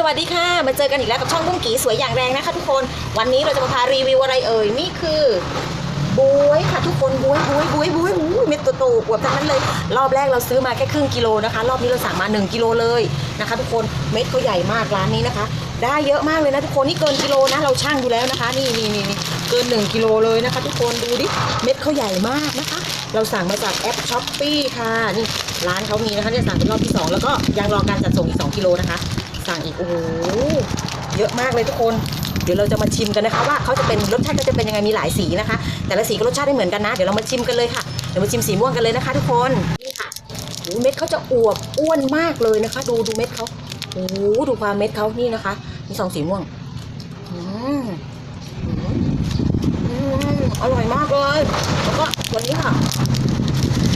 สวัสดีค่ะ มาเจอกันอีกแล้วกับช่องบุ้งกีสวยอย่างแรงนะคะทุกคน วันนี้เราจะมาพารีวิวอะไรเอ่ย นี่คือบวยค่ะทุกคนบวยบวยบวยบวยอู้ยเม็ดโตๆอวบทั้งนั้นเลย รอบแรกเราซื้อมาแค่ครึ่งกิโลนะคะ รอบนี้เราสั่งมา 1 กิโลเลยนะคะ ทุกคนเม็ดเขาใหญ่มากร้านนี้นะคะ ได้เยอะมากเลยนะทุกคนนี่เกินกิโลนะเราช่างดูแล้วนะคะ นี่นี่นี่นเกิน 1 กิโลเลยนะคะ ทุกคนดูดิเม็ดเขาใหญ่มากนะคะ เราสั่งมาจากแอปช้อปปี้ค่ะนี่ร้านเขามีนะคะเนี่ยสั่งเป็นรอบที่สองแล้วก็ยังรอการจัดส่งอีก 2 กิโลนะคะ สั่งอีกโอ้โหเยอะมากเลยทุกคน เดี๋ยวเราจะมาชิมกันนะคะ ว่าเขาจะเป็นรสชาติก็จะเป็นยังไงมีหลายสีนะคะ แต่ละสีก็รสชาติไม่เหมือนกันนะ เดี๋ยวเรามาชิมกันเลยค่ะเดี๋ยวมาชิมสีม่วงกันเลยนะคะ ทุกคนนี่ค่ะดูเม็ดเขาจะอวบอ้วนมากเลยนะคะ ดูดูเม็ดเขาโอ้ดูความเม็ดเขานี่นะคะ มีสองสีม่วงอืมอืมอร่อยมากเลย แล้วก็ตัวนี้ค่ะ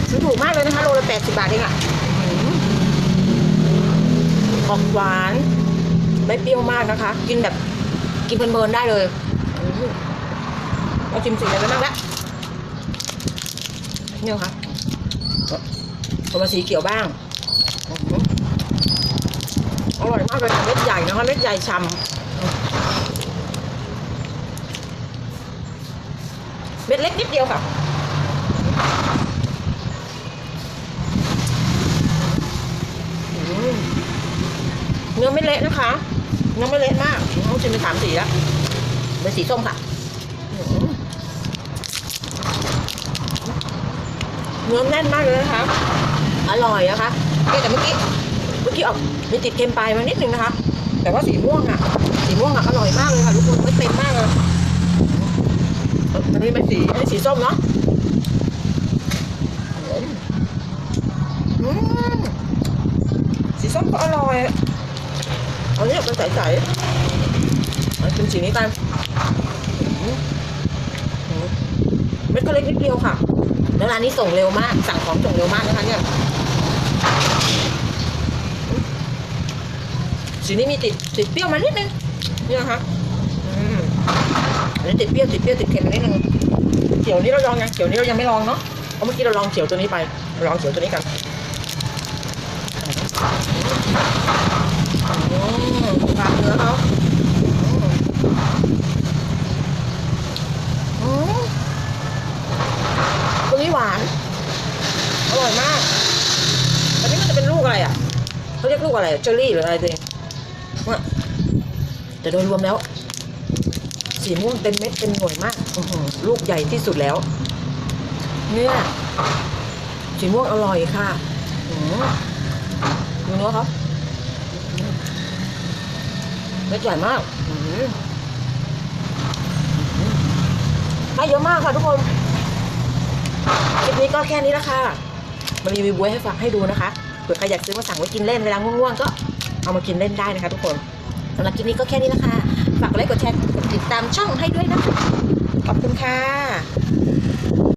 ซื้อถูกมากเลยนะคะโลละแปดสิบบาทเองอะ อมอกหวาน ไม่เปรี้ยวมากนะคะ กินแบบกินเพลินๆได้เลยลอหือเราชิมสีอะไรไปบ้างละเนี่ยค่ะเอามาสีเขียวบ้างอร่อยมากเลยเม็ดใหญ่นะคะเม็ดใหญ่ฉ่ำเม็ดเล็กนิดเดียวค่ะ อืม เนื้อไม่เละนะคะเนื้อไม่เละมากต้องชิมไปสามสีแล้วเป็นสีส้มค่ะเนื้อแน่นมากเลยนะคะ อร่อยนะคะแต่เมื่อกี้เมื่อกี้ออกมีติดเค็มปลายมานิดนึงนะคะ แต่ว่าสีม่วงอะ สีม่วงอะอร่อยมากเลยค่ะทุกคนไม่เต็มมากเลยอันนี้เป็นสีอันนี้สีส้มเนาะสีส้มก็อร่อย เอาเนี่ยเป็นใสๆมาชิมสีนี้กันเม็ดก็เล็กนิดเดียวค่ะ แล้วร้านนี้ส่งเร็วมาก สั่งของส่งเร็วมากนะคะเนี่ยสีนี้มีติดติดเปรี้ยวมานิดนึงนี่นะคะอันนี้ติดเปรี้ยวติดเปรี้ยวติดเค็มมานิดนึงเขียวนี้เราลองยังเขียวนี้เรายังไม่ลองเนาะเพราะเมื่อกี้เราลองเขียวตัวนี้ไปเราลองเขียวตัวนี้กัน อืมปลาเนื้อเขาอืมตัวนี้หวาน อร่อยมาก อันนี้มันจะเป็นลูกอะไรอะเขาเรียกลูกอะไร เจอรี่หรืออะไรตัวเองแต่โดยรวมแล้ว สีม่วงเต็มเม็ดเต็มหน่วยมากลูกใหญ่ที่สุดแล้ว เนี่ยสีม่วงอร่อยค่ะอืม นื้อเขาเม็ดใหญ่มากอื้อหือให้เยอะมากค่ะทุกคนคลิปนี้ก็แค่นี้ละค่ะมารีวิวบวยให้ฟังให้ดูนะคะเผื่อใครอยากซื้อมาสั่งไว้กินเล่นเวลาง่วงๆก็เอามากินเล่นได้นะคะทุกคนสำหรับคลิปนี้ก็แค่นี้ละค่ะฝากกดไลค์กดแชร์กดติดตามช่องให้ด้วยนะคะขอบคุณค่ะ